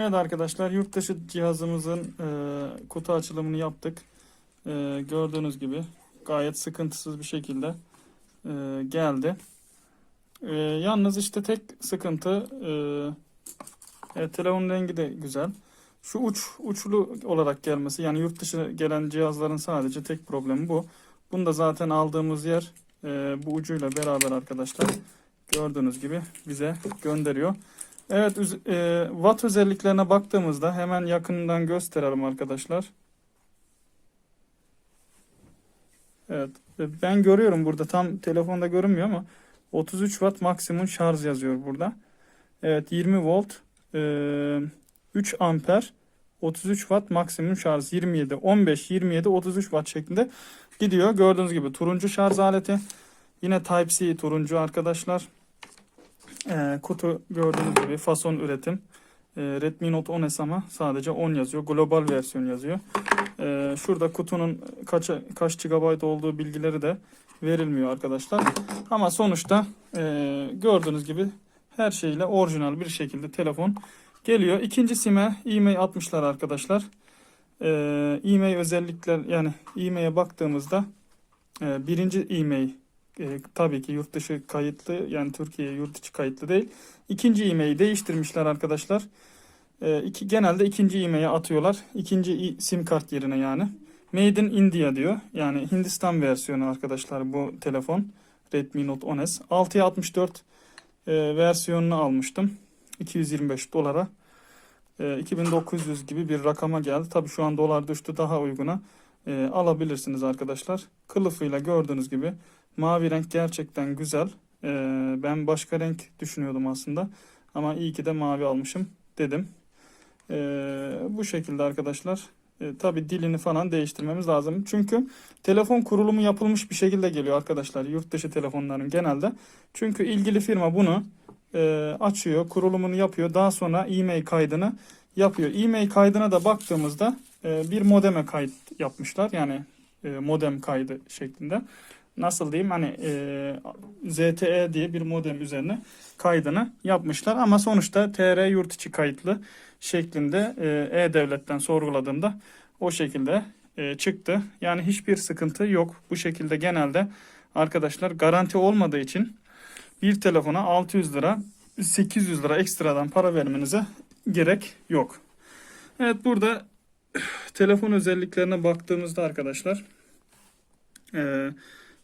Evet arkadaşlar yurt dışı cihazımızın e, kutu açılımını yaptık. E, gördüğünüz gibi gayet sıkıntısız bir şekilde e, geldi. E, yalnız işte tek sıkıntı e, e, telefonun rengi de güzel. Şu uç uçlu olarak gelmesi yani yurt dışı gelen cihazların sadece tek problemi bu. Bunu da zaten aldığımız yer e, bu ucuyla beraber arkadaşlar gördüğünüz gibi bize gönderiyor. Evet, e, watt özelliklerine baktığımızda hemen yakından gösterelim arkadaşlar. Evet, ben görüyorum burada tam telefonda görünmüyor ama 33 watt maksimum şarj yazıyor burada. Evet, 20 volt, e, 3 amper, 33 watt maksimum şarj 27, 15, 27, 33 watt şeklinde gidiyor. Gördüğünüz gibi turuncu şarj aleti. Yine Type-C turuncu arkadaşlar. Ee, kutu gördüğünüz gibi fason üretim. Ee, Redmi Note 10S ama sadece 10 yazıyor. Global versiyon yazıyor. Ee, şurada kutunun kaç, kaç GB olduğu bilgileri de verilmiyor arkadaşlar. Ama sonuçta e, gördüğünüz gibi her şeyle orijinal bir şekilde telefon geliyor. İkinci sime e-mail atmışlar arkadaşlar. E-mail özellikler yani e-mail'e baktığımızda e, birinci e-mail e, tabii ki yurt dışı kayıtlı yani Türkiye yurt içi kayıtlı değil. İkinci e-maili değiştirmişler arkadaşlar. E, iki, genelde ikinci e-maili atıyorlar. İkinci sim kart yerine yani. Made in India diyor. Yani Hindistan versiyonu arkadaşlar bu telefon. Redmi Note 10S. 6'ya 64 e, versiyonunu almıştım. 225 dolara. E, 2900 gibi bir rakama geldi. Tabii şu an dolar düştü daha uyguna. E, alabilirsiniz arkadaşlar. Kılıfıyla gördüğünüz gibi Mavi renk gerçekten güzel. Ee, ben başka renk düşünüyordum aslında. Ama iyi ki de mavi almışım dedim. Ee, bu şekilde arkadaşlar. Ee, tabii dilini falan değiştirmemiz lazım. Çünkü telefon kurulumu yapılmış bir şekilde geliyor arkadaşlar. Yurt dışı telefonların genelde. Çünkü ilgili firma bunu e, açıyor, kurulumunu yapıyor. Daha sonra e-mail kaydını yapıyor. E-mail kaydına da baktığımızda e, bir modeme kayıt yapmışlar. Yani e, modem kaydı şeklinde nasıl diyeyim hani e, ZTE diye bir modem üzerine kaydını yapmışlar ama sonuçta TR yurt içi kayıtlı şeklinde e, E-Devlet'ten sorguladığımda o şekilde e, çıktı. Yani hiçbir sıkıntı yok. Bu şekilde genelde arkadaşlar garanti olmadığı için bir telefona 600 lira 800 lira ekstradan para vermenize gerek yok. Evet burada telefon özelliklerine baktığımızda arkadaşlar eee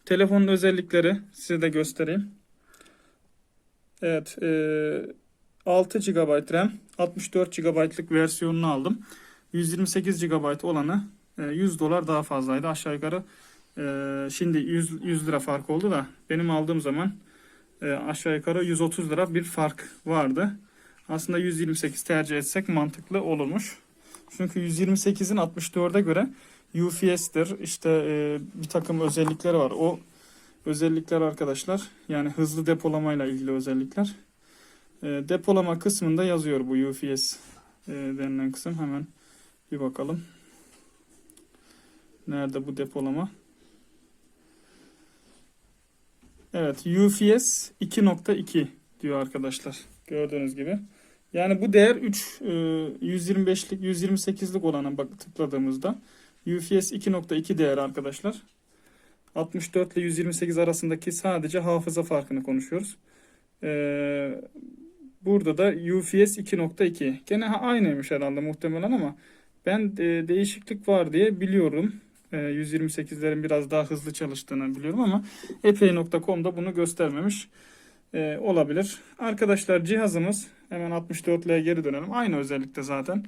Telefonun özellikleri size de göstereyim. Evet, e, 6 GB RAM, 64 GB'lık versiyonunu aldım. 128 GB olanı e, 100 dolar daha fazlaydı. Aşağı yukarı e, şimdi 100, 100 lira fark oldu da benim aldığım zaman e, aşağı yukarı 130 lira bir fark vardı. Aslında 128 tercih etsek mantıklı olurmuş. Çünkü 128'in 64'e göre UPS'tir. İşte e, bir takım özellikleri var. O özellikler arkadaşlar yani hızlı depolamayla ilgili özellikler. E, depolama kısmında yazıyor bu UPS e, denilen kısım. Hemen bir bakalım. Nerede bu depolama? Evet UPS 2.2 diyor arkadaşlar. Gördüğünüz gibi. Yani bu değer 3 e, 125'lik 128'lik olana bak tıkladığımızda UPS 2.2 değer arkadaşlar. 64 ile 128 arasındaki sadece hafıza farkını konuşuyoruz. Ee, burada da UPS 2.2. Gene aynıymış herhalde muhtemelen ama ben e, değişiklik var diye biliyorum. E, 128'lerin biraz daha hızlı çalıştığını biliyorum ama epey.com'da bunu göstermemiş e, olabilir. Arkadaşlar cihazımız hemen 64'lüğe geri dönelim. Aynı özellikte zaten.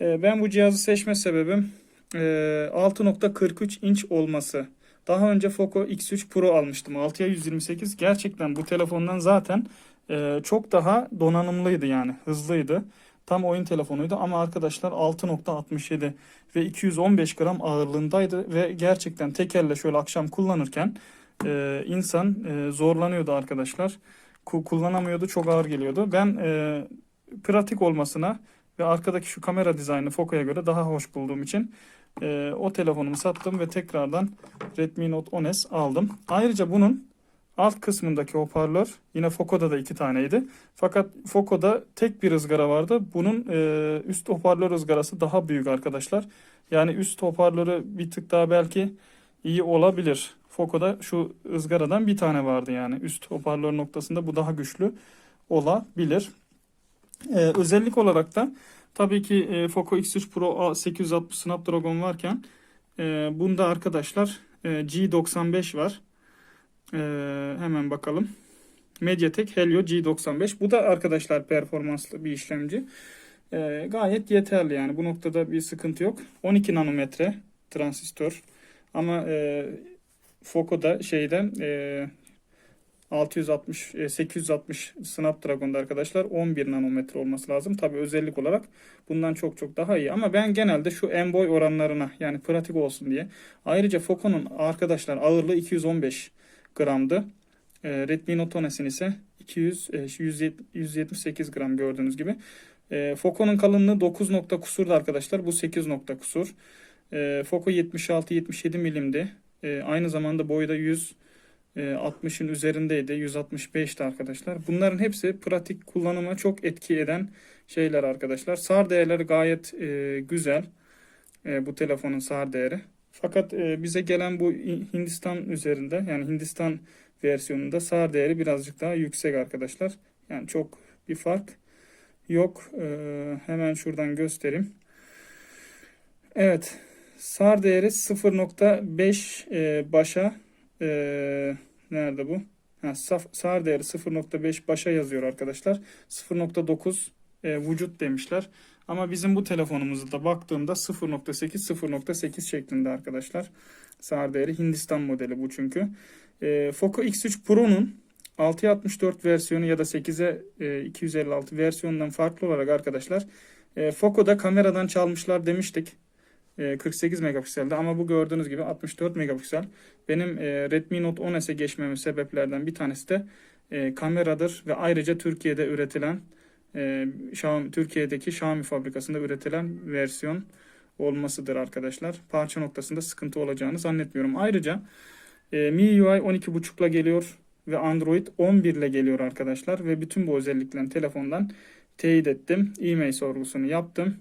E, ben bu cihazı seçme sebebim e, 6.43 inç olması. Daha önce Foco X3 Pro almıştım. 6'ya 128. Gerçekten bu telefondan zaten e, çok daha donanımlıydı yani. Hızlıydı. Tam oyun telefonuydu ama arkadaşlar 6.67 ve 215 gram ağırlığındaydı ve gerçekten tek elle şöyle akşam kullanırken e, insan e, zorlanıyordu arkadaşlar. Ku- kullanamıyordu, çok ağır geliyordu. Ben e, pratik olmasına ve arkadaki şu kamera dizaynı Foco'ya göre daha hoş bulduğum için e, o telefonumu sattım ve tekrardan Redmi Note 10S aldım. Ayrıca bunun alt kısmındaki hoparlör yine Foco'da da iki taneydi. Fakat Foco'da tek bir ızgara vardı. Bunun e, üst hoparlör ızgarası daha büyük arkadaşlar. Yani üst hoparlörü bir tık daha belki iyi olabilir. Foco'da şu ızgaradan bir tane vardı yani. Üst hoparlör noktasında bu daha güçlü olabilir. E, özellik olarak da tabii ki e, Foco X3 Pro A860 Snapdragon varken e, bunda arkadaşlar e, G95 var. E, hemen bakalım. MediaTek Helio G95. Bu da arkadaşlar performanslı bir işlemci. E, gayet yeterli yani. Bu noktada bir sıkıntı yok. 12 nanometre transistör. Ama e, Foco'da şeyden e, 660 e, 860 Snapdragon'da arkadaşlar 11 nanometre olması lazım. Tabi özellik olarak bundan çok çok daha iyi. Ama ben genelde şu en boy oranlarına yani pratik olsun diye. Ayrıca Foco'nun arkadaşlar ağırlığı 215 gramdı. E, Redmi Note 10s'in ise 200 e, 170 178 gram gördüğünüz gibi. E, Foco'nun kalınlığı 9 nokta kusurdu arkadaşlar. Bu 8 nokta kusur. E, Foco 76-77 milimdi. E, aynı zamanda boyu da 100 e, 60'ın üzerindeydi. 165'ti arkadaşlar. Bunların hepsi pratik kullanıma çok etki eden şeyler arkadaşlar. SAR değerleri gayet e, güzel. E, bu telefonun SAR değeri. Fakat e, bize gelen bu Hindistan üzerinde yani Hindistan versiyonunda SAR değeri birazcık daha yüksek arkadaşlar. Yani çok bir fark yok. E, hemen şuradan göstereyim. Evet. SAR değeri 0.5 e, başa e, nerede bu? Ha, SAR değeri 0.5 başa yazıyor arkadaşlar. 0.9 e, vücut demişler. Ama bizim bu telefonumuzda baktığımda 0.8 0.8 şeklinde arkadaşlar. SAR değeri Hindistan modeli bu çünkü. E, Foco X3 Pro'nun 664 versiyonu ya da 8'e e, 256 versiyonundan farklı olarak arkadaşlar e, Foco'da kameradan çalmışlar demiştik. 48 megapikselde ama bu gördüğünüz gibi 64 megapiksel. Benim e, Redmi Note 10s'e geçmemin sebeplerden bir tanesi de e, kameradır ve ayrıca Türkiye'de üretilen e, Xiaomi, Türkiye'deki Xiaomi fabrikasında üretilen versiyon olmasıdır arkadaşlar. Parça noktasında sıkıntı olacağını zannetmiyorum. Ayrıca MIUI 12.5 ile geliyor ve Android 11 ile geliyor arkadaşlar ve bütün bu özelliklerini telefondan teyit ettim. E-mail sorgusunu yaptım.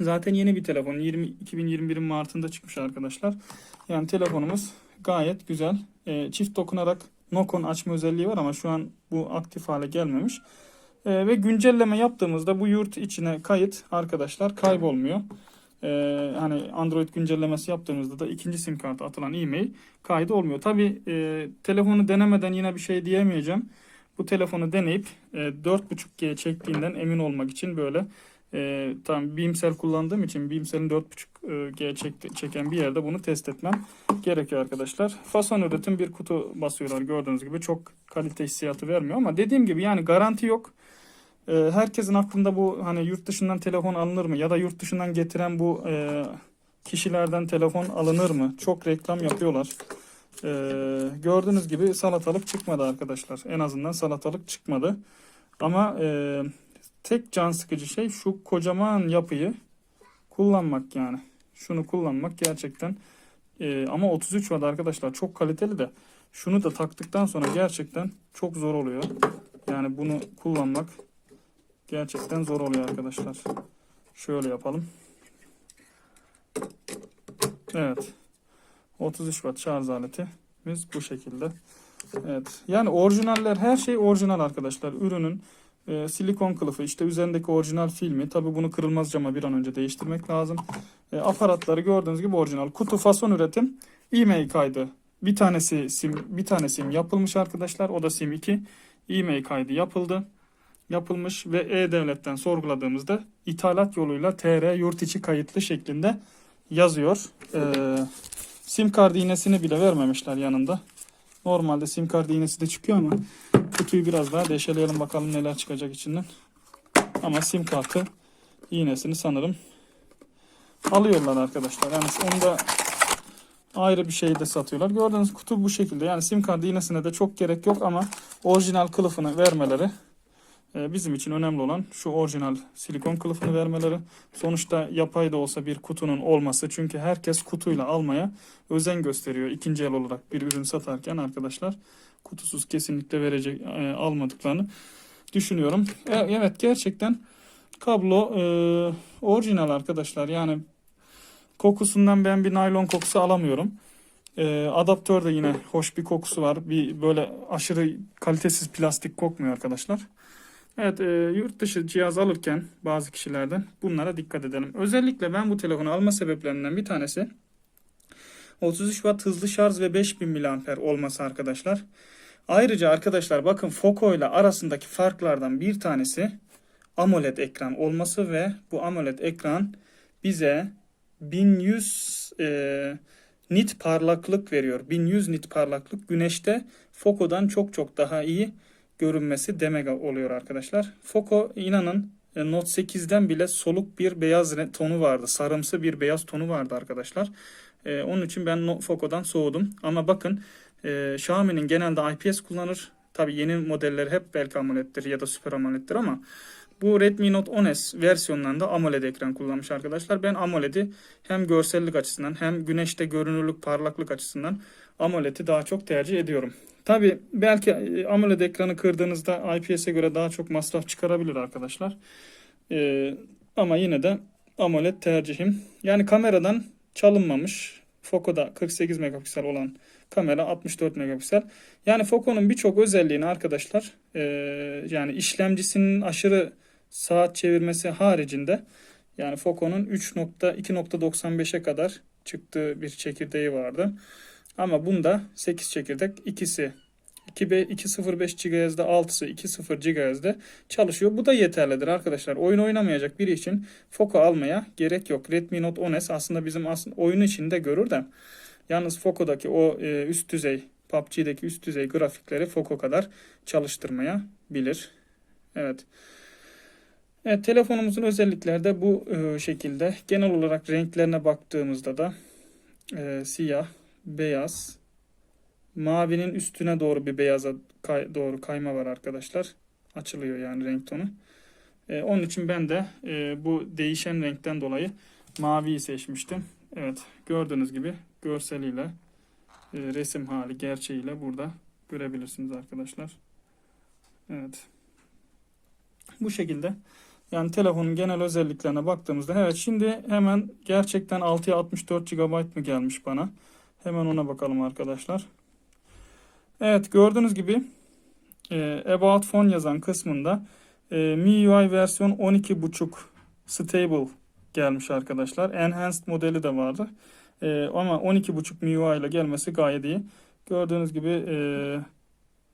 Zaten yeni bir telefon. 20, 2021'in Mart'ında çıkmış arkadaşlar. Yani telefonumuz gayet güzel. E, çift dokunarak Nokon açma özelliği var ama şu an bu aktif hale gelmemiş. E, ve güncelleme yaptığımızda bu yurt içine kayıt arkadaşlar kaybolmuyor. E, hani Android güncellemesi yaptığımızda da ikinci sim kartı atılan e-mail kaydı olmuyor. Tabi e, telefonu denemeden yine bir şey diyemeyeceğim. Bu telefonu deneyip e, 4.5G çektiğinden emin olmak için böyle e, tam Beamcell kullandığım için Beamcell'in 4.5G çek, çeken bir yerde bunu test etmem gerekiyor arkadaşlar. Fason üretim bir kutu basıyorlar gördüğünüz gibi çok kalite hissiyatı vermiyor ama dediğim gibi yani garanti yok. E, herkesin aklında bu hani yurt dışından telefon alınır mı ya da yurt dışından getiren bu e, kişilerden telefon alınır mı? Çok reklam yapıyorlar. E, gördüğünüz gibi salatalık çıkmadı arkadaşlar. En azından salatalık çıkmadı. Ama e, tek can sıkıcı şey şu kocaman yapıyı kullanmak yani. Şunu kullanmak gerçekten e, ama 33 watt arkadaşlar çok kaliteli de şunu da taktıktan sonra gerçekten çok zor oluyor. Yani bunu kullanmak gerçekten zor oluyor arkadaşlar. Şöyle yapalım. Evet. 33 watt şarj aletimiz bu şekilde. Evet. Yani orijinaller her şey orijinal arkadaşlar. Ürünün e, silikon kılıfı işte üzerindeki orijinal filmi. Tabi bunu kırılmaz cama bir an önce değiştirmek lazım. E, aparatları gördüğünüz gibi orijinal. Kutu fason üretim. E-mail kaydı. Bir tanesi sim bir tane sim yapılmış arkadaşlar. O da sim 2. E-mail kaydı yapıldı. Yapılmış ve E-Devlet'ten sorguladığımızda ithalat yoluyla TR yurt içi kayıtlı şeklinde yazıyor. E, sim kart iğnesini bile vermemişler yanında. Normalde sim kart iğnesi de çıkıyor ama kutuyu biraz daha deşeleyelim bakalım neler çıkacak içinden. Ama sim kartı iğnesini sanırım alıyorlar arkadaşlar. Yani onu da ayrı bir şeyde satıyorlar. Gördüğünüz kutu bu şekilde. Yani sim kart iğnesine de çok gerek yok ama orijinal kılıfını vermeleri e, bizim için önemli olan şu orijinal silikon kılıfını vermeleri. Sonuçta yapay da olsa bir kutunun olması. Çünkü herkes kutuyla almaya özen gösteriyor. ikinci el olarak bir ürün satarken arkadaşlar kutusuz kesinlikle verecek e, almadıklarını düşünüyorum. E, evet gerçekten kablo e, orijinal arkadaşlar. Yani kokusundan ben bir naylon kokusu alamıyorum. E, adaptör de yine hoş bir kokusu var. Bir böyle aşırı kalitesiz plastik kokmuyor arkadaşlar. Evet, e, yurt dışı cihaz alırken bazı kişilerden bunlara dikkat edelim. Özellikle ben bu telefonu alma sebeplerinden bir tanesi 33 Watt hızlı şarj ve 5000 mAh olması arkadaşlar. Ayrıca arkadaşlar bakın Foco ile arasındaki farklardan bir tanesi AMOLED ekran olması ve bu AMOLED ekran bize 1100 e, nit parlaklık veriyor. 1100 nit parlaklık güneşte Foco'dan çok çok daha iyi görünmesi demek oluyor arkadaşlar. Foco inanın e, Note 8'den bile soluk bir beyaz tonu vardı. Sarımsı bir beyaz tonu vardı arkadaşlar. E, onun için ben No- Foco'dan soğudum. Ama bakın e, Xiaomi'nin genelde IPS kullanır. Tabi yeni modelleri hep belki AMOLED'dir ya da Super AMOLED'dir ama bu Redmi Note 10S versiyonlarında AMOLED ekran kullanmış arkadaşlar. Ben AMOLED'i hem görsellik açısından hem güneşte görünürlük, parlaklık açısından AMOLED'i daha çok tercih ediyorum. Tabi belki e, AMOLED ekranı kırdığınızda IPS'e göre daha çok masraf çıkarabilir arkadaşlar. Ee, ama yine de AMOLED tercihim. Yani kameradan çalınmamış. Foco'da 48 megapiksel olan kamera 64 megapiksel. Yani Foco'nun birçok özelliğini arkadaşlar e, yani işlemcisinin aşırı saat çevirmesi haricinde yani Foco'nun 3.2.95'e kadar çıktığı bir çekirdeği vardı. Ama bunda 8 çekirdek ikisi 2B 205 GHz'de 6'sı 20 GHz'de çalışıyor. Bu da yeterlidir arkadaşlar. Oyun oynamayacak biri için Foco almaya gerek yok. Redmi Note 10S aslında bizim aslında oyun içinde görür de yalnız Foco'daki o e, üst düzey PUBG'deki üst düzey grafikleri Foco kadar çalıştırmaya bilir. Evet. Evet telefonumuzun özellikleri de bu e, şekilde. Genel olarak renklerine baktığımızda da e, siyah, beyaz, mavinin üstüne doğru bir beyaza kay- doğru kayma var arkadaşlar. Açılıyor yani renk tonu. E, onun için ben de e, bu değişen renkten dolayı maviyi seçmiştim. Evet gördüğünüz gibi görseliyle e, resim hali gerçeğiyle burada görebilirsiniz arkadaşlar. Evet. Bu şekilde yani telefonun genel özelliklerine baktığımızda evet şimdi hemen gerçekten 6'ya 64 GB mı gelmiş bana? Hemen ona bakalım arkadaşlar. Evet gördüğünüz gibi e, About Phone yazan kısmında e, MIUI versiyon 12.5 Stable gelmiş arkadaşlar. Enhanced modeli de vardı. E, ama 12.5 MIUI ile gelmesi gayet iyi. Gördüğünüz gibi e,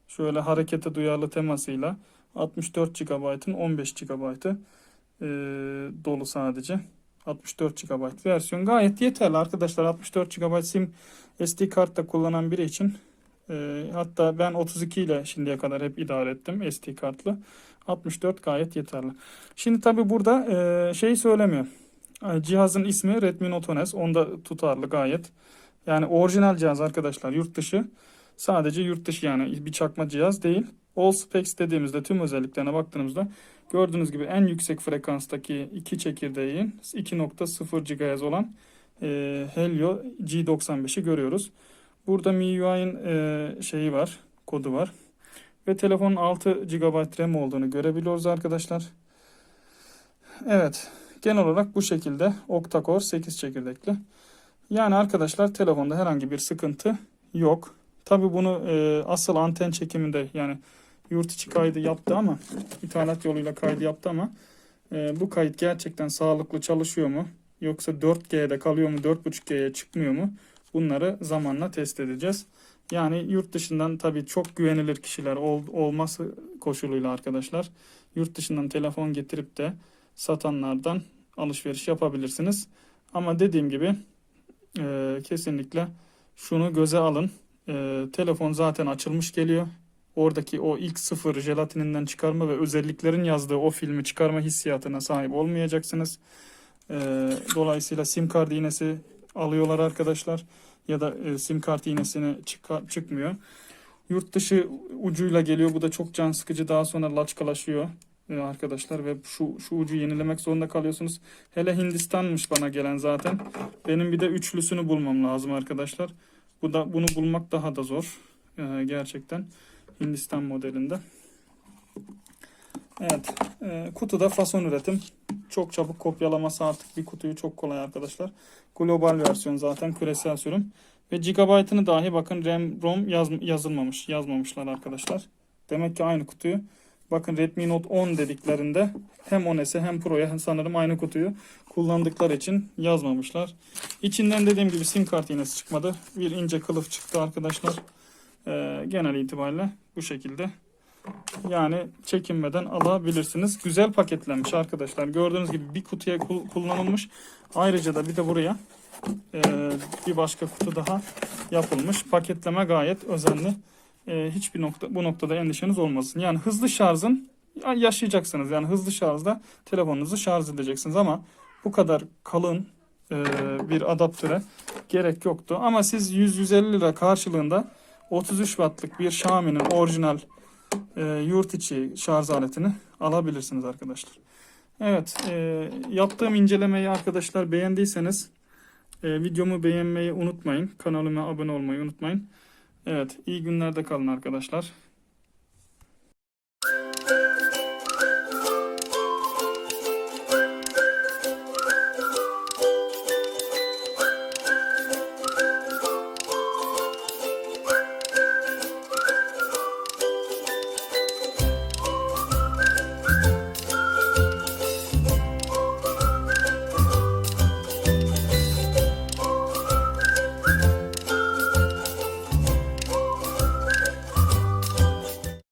şöyle harekete duyarlı temasıyla 64 GB'ın 15 GB'ı dolu sadece. 64 GB versiyon gayet yeterli arkadaşlar. 64 GB sim SD kart da kullanan biri için e, hatta ben 32 ile şimdiye kadar hep idare ettim SD kartlı. 64 gayet yeterli. Şimdi tabi burada e, şey söylemiyor. E, Cihazın ismi Redmi Note 10S. Onda tutarlı gayet. Yani orijinal cihaz arkadaşlar yurt dışı. Sadece yurt dışı yani bir çakma cihaz değil. All specs dediğimizde tüm özelliklerine baktığımızda gördüğünüz gibi en yüksek frekanstaki iki çekirdeğin 2.0 GHz olan e, Helio G95'i görüyoruz. Burada MIUI'nin e, şeyi var, kodu var. Ve telefonun 6 GB RAM olduğunu görebiliyoruz arkadaşlar. Evet, genel olarak bu şekilde octa-core 8 çekirdekli. Yani arkadaşlar telefonda herhangi bir sıkıntı yok. Tabi bunu e, asıl anten çekiminde yani yurt içi kaydı yaptı ama ithalat yoluyla kaydı yaptı ama e, bu kayıt gerçekten sağlıklı çalışıyor mu? Yoksa 4G'de kalıyor mu 4.5G'ye çıkmıyor mu? Bunları zamanla test edeceğiz. Yani yurt dışından tabii çok güvenilir kişiler ol, olması koşuluyla arkadaşlar yurt dışından telefon getirip de satanlardan alışveriş yapabilirsiniz. Ama dediğim gibi e, kesinlikle şunu göze alın. E, telefon zaten açılmış geliyor. Oradaki o ilk sıfır jelatininden çıkarma ve özelliklerin yazdığı o filmi çıkarma hissiyatına sahip olmayacaksınız. E, dolayısıyla sim kart iğnesi alıyorlar arkadaşlar ya da e, sim kart iğnesini çıka- çıkmıyor. Yurt dışı ucuyla geliyor. Bu da çok can sıkıcı. Daha sonra laçkalaşıyor e, arkadaşlar ve şu şu ucu yenilemek zorunda kalıyorsunuz. Hele Hindistan'mış bana gelen zaten. Benim bir de üçlüsünü bulmam lazım arkadaşlar. Bu da bunu bulmak daha da zor. e, gerçekten Hindistan modelinde. Evet, e, kutuda fason üretim. Çok çabuk kopyalaması artık bir kutuyu çok kolay arkadaşlar. Global versiyon zaten küresel sürüm. Ve gigabaytını dahi bakın RAM, ROM yaz, yazılmamış, yazmamışlar arkadaşlar. Demek ki aynı kutuyu bakın Redmi Note 10 dediklerinde hem 10S'e hem Pro'ya sanırım aynı kutuyu kullandıkları için yazmamışlar. İçinden dediğim gibi sim kart iğnesi çıkmadı. Bir ince kılıf çıktı arkadaşlar. Ee, genel itibariyle bu şekilde. Yani çekinmeden alabilirsiniz. Güzel paketlenmiş arkadaşlar. Gördüğünüz gibi bir kutuya kul- kullanılmış. Ayrıca da bir de buraya e, bir başka kutu daha yapılmış. Paketleme gayet özenli. E, hiçbir nokta bu noktada endişeniz olmasın. Yani hızlı şarjın ya- yaşayacaksınız. Yani hızlı şarjda telefonunuzu şarj edeceksiniz ama bu kadar kalın e, bir adaptöre gerek yoktu. Ama siz 100-150 lira karşılığında 33 wattlık bir Xiaomi'nin orijinal e, yurt içi şarj aletini alabilirsiniz arkadaşlar. Evet, e, yaptığım incelemeyi arkadaşlar beğendiyseniz e, videomu beğenmeyi unutmayın. Kanalıma abone olmayı unutmayın. Evet, iyi günlerde kalın arkadaşlar.